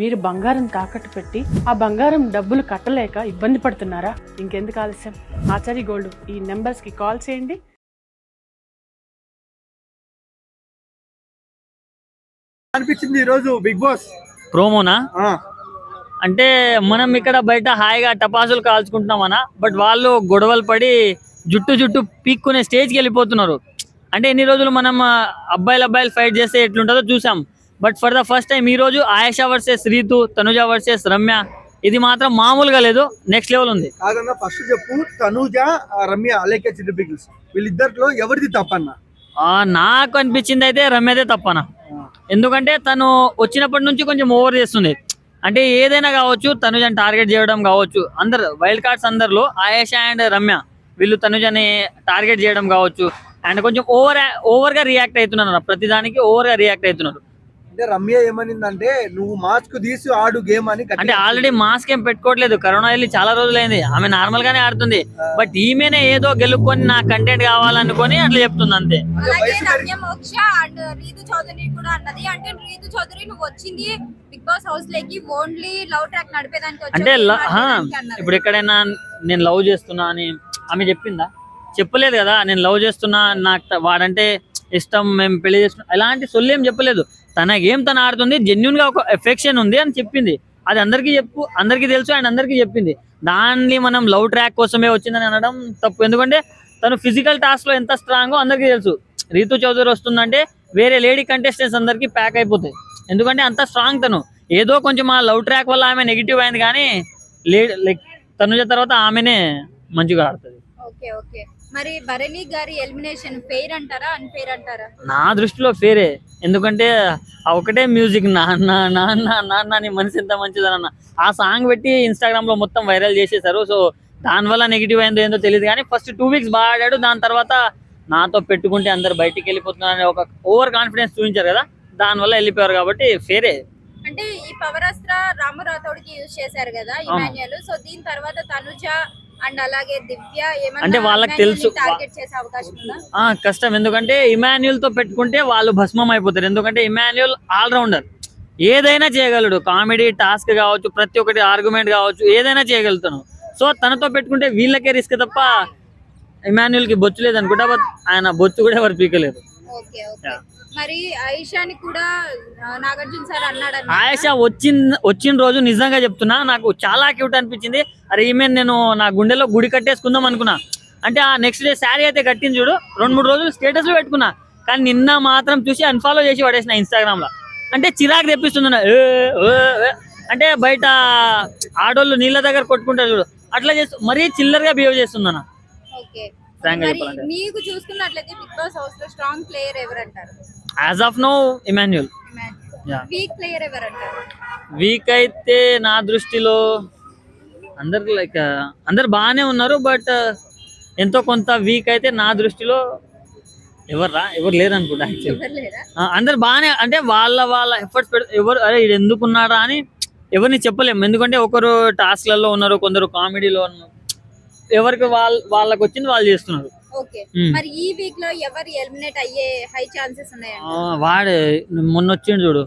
మీరు బంగారం తాకట్టు పెట్టి ఆ బంగారం డబ్బులు కట్టలేక ఇబ్బంది పడుతున్నారా? ఇంకెందుకు ఆలస్యం? ఆచారి గోల్డ్ ఈ నెంబర్స్కి కాల్ చేయండి. అనిపించింది ఈ రోజు బిగ్ బాస్? ప్రోమోనా? అంటే మనం ఇక్కడ బయట హాయిగా టపాసులు కాల్చుకుంటున్నామన్నా బట్ వాళ్ళు గొడవలు పడి జుట్టు జుట్టు పీక్కునే స్టేజ్కి వెళ్ళిపోతున్నారు. అంటే ఎన్ని రోజులు మనం అబ్బాయిలు అబ్బాయిలు ఫైట్ చేస్తే ఎట్లుంటుందో చూసాం. But for the first time ఈ రోజు ఆయేషా వర్సెస్ రీతు తనుజ వర్సెస్ రమ్య ఇది మాత్రం మామూలుగా లేదు నెక్స్ట్ లెవెల్ ఉంది. కాదన్న ఫస్ట్ చెప్పు తనూజ రమ్య అలేఖ్య చిన్న బిగిల్స్ వీళ్ళిద్దరిలో ఎవరిది తప్పన్న? నాకు అనిపించింది అయితే రమ్యదే తప్పనా ఎందుకంటే తను వచ్చినప్పటి నుంచి కొంచెం ఓవర్ చేస్తుంది అంటే ఏదైనా కావచ్చు తనుజని టార్గెట్ చేయడం కావచ్చు అందరు వైల్డ్ కార్డ్స్ అందరిలో ఆయేషా అండ్ రమ్య వీళ్ళు తనుజని టార్గెట్ చేయడం కావచ్చు. అండ్ కొంచెం ఓవర్ ఓవర్గా రియాక్ట్ అవుతున్నారు ప్రతిదానికి ఓవర్గా రియాక్ట్ అవుతున్నారు. అంటే రమ్య ఏమనిందంటే నువ్వు మాస్క్ తీసి ఆడు గేమ్ అని అంటే ఆల్రెడీ మాస్క్ ఏం పెట్టుకోవట్లేదు. కరోనా వెళ్ళి చాలా రోజులైంది. ఆమె నార్మల్ గానే ఆడుతుంది. బట్ ఈమెనే ఏదో గెలుక్కొని నా కంటెంట్ కావాలనుకొని అట్లా చెప్తుంది అంతే. మోక్ష అండ్ రీతు చౌదరి కూడా అన్నది. అంటే రీతు చౌదరి నువ్వు వచ్చింది బిగ్ బాస్ హౌస్లోకి ఓన్లీ లవ్ ట్రాక్ నడిపేదానికి వచ్చావు, అంటే ల- game హా, ఆడేదానికి అన్నది. ఇప్పుడు ఎక్కడైనా నేను లవ్ చేస్తున్నా అని ఆమె చెప్పిందా? చెప్పలేదు కదా. నేను లవ్ చేస్తున్నా నాకు వాడంటే ఇష్టం మేము పెళ్ళి చేసుకున్నా ఎలాంటి సొల్లు ఏం చెప్పలేదు. తన తను ఆడుతుంది జెన్యున్గా ఒక ఎఫెక్షన్ ఉంది అని చెప్పింది. అది అందరికీ చెప్పు అందరికీ తెలుసు అండ్ అందరికీ చెప్పింది. దాన్ని మనం లవ్ ట్రాక్ కోసమే వచ్చిందని అనడం తప్పు. ఎందుకంటే తను ఫిజికల్ టాస్క్లో ఎంత స్ట్రాంగో అందరికీ తెలుసు. రీతు చౌదరి వస్తుందంటే వేరే లేడీ కంటెస్టెంట్స్ అందరికీ ప్యాక్ అయిపోతాయి. ఎందుకంటే అంత స్ట్రాంగ్ తను. ఏదో కొంచెం ఆ లవ్ ట్రాక్ వల్ల ఆమె నెగిటివ్ అయింది కానీ లేడీ లైక్ తనుజ తర్వాత ఆమెనే మంచిగా ఆడుతుంది. Okay okay. మరి భరణి గారి ఎలిమినేషన్ ఫెయిర్ అంటారా అన్ఫెయిర్ అంటారా? నా దృష్టిలో ఫేరే ఎందుకంటే ఆ ఒకటే మ్యూజిక్ నాన్న నాన్న నాన్న అని మనసు ఎంత మంచిదన్న ఆ సాంగ్ పెట్టి ఇన్స్టాగ్రామ్లో మొత్తం వైరల్ చేసేసారు సో దానివల్ల నెగిటివ్ అయిందో ఏందో తెలియదు కానీ ఫస్ట్ టూ వీక్స్ బాగా ఆడాడు. దాని తర్వాత నాతో పెట్టుకుంటే అందరు బయటికి వెళ్ళిపోతున్నారని ఒక ఓవర్ కాన్ఫిడెన్స్ చూపించారు కదా. దానివల్ల వెళ్ళిపోయారు కాబట్టి ఫేరే అంటే ఈ పవరాస్త్ర రాము రాథోడ్కి యూజ్ చేశారు కదా ఇమాన్యుయల్. సో దీని తర్వాత తనుజ అండ్ అలాగే దివ్య అంటే వాళ్ళకి తెలుసు. టార్గెట్ చేసే అవకాశం ఉందా? ఆ కష్టం. ఎందుకంటే ఇమాన్యుల్తో పెట్టుకుంటే వాళ్ళు భస్మం అయిపోతారు. ఎందుకంటే ఇమాన్యుల్ ఆల్రౌండర్ ఏదైనా చేయగలడు. కామెడీ టాస్క్ కావచ్చు ప్రతి ఒక్కటి ఆర్గ్యుమెంట్ కావచ్చు ఏదైనా చేయగలుగుతాను సో తనతో పెట్టుకుంటే వీళ్ళకే రిస్క్ తప్ప ఇమాన్యుల్కి బొచ్చు లేదు అనుకుంటా బట్ ఆయన బొచ్చు కూడా ఎవరు పీకలేదు ఓకే ఓకే. మరి ఆయిషాని కూడా నాగార్జున సార్ అన్నాడు ఆయేషా వచ్చిన వచ్చిన రోజు నిజంగా చెప్తున్నా నాకు చాలా క్యూట్ అనిపించింది. అరే ఈమె నేను నా గుండెలో గుడి కట్టేసుకుందాం అనుకున్నా. అంటే ఆ నెక్స్ట్ డే శారీ అయితే కట్టింది చూడు రెండు మూడు రోజులు స్టేటస్లో పెట్టుకున్నా. కానీ నిన్న మాత్రం చూసి అన్ఫాలో చేసి పడేసిన ఇన్స్టాగ్రామ్లో అంటే చిరాకు తెప్పిస్తుంది నా, ఏ, ఏ, ఏ. అంటే బయట ఆడోళ్ళు నీళ్ళ దగ్గర కొట్టుకుంటారు చూడు. అట్లా చేస్తూ మరీ చిల్లరగా బిహేవ్ చేస్తుందన్న. ఓకే. మీకు చూసుకున్నట్లయితే బిగ్ బాస్ హౌస్లో strong player ఎవరంటారు? As of now Emmanuel. Weak player ఎవరంటారు? Weak అయితే నా దృష్టిలో అందరు లైక్ అందరు బాగానే ఉన్నారు బట్ ఎంతో కొంత వీక్ అయితే నా దృష్టిలో ఎవర్రా? ఎవరు లేరు అనుకుంటా. ఎవరు అందరు బాగానే అంటే వాళ్ళ వాళ్ళ ఎఫర్ట్స్ పెడు ఎవరు అరే ఇది ఎందుకున్నారా అని ఎవరిని చెప్పలేము ఎందుకంటే ఒకరు టాస్క్లలో ఉన్నారు కొందరు కామెడీలో ఉన్నారు. ఎవరికి వాళ్ళ వాళ్ళకి వచ్చింది వాళ్ళు చేస్తున్నారు. ఓకే. మరి ఈ వీక్లో ఎవరు ఎలిమినేట్ అయ్యే హై ఛాన్సెస్ ఉన్నాయండి? ఆ, వాడు మొన్న వచ్చిండు చూడు.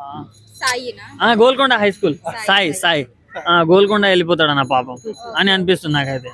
ఆ, సాయినా? ఆ, గోల్కొండ హై స్కూల్ సాయి సాయి ఆ, గోల్కొండ వెళ్ళిపోతాడు అన్న పాపం అని అనిపిస్తుంది నాకైతే.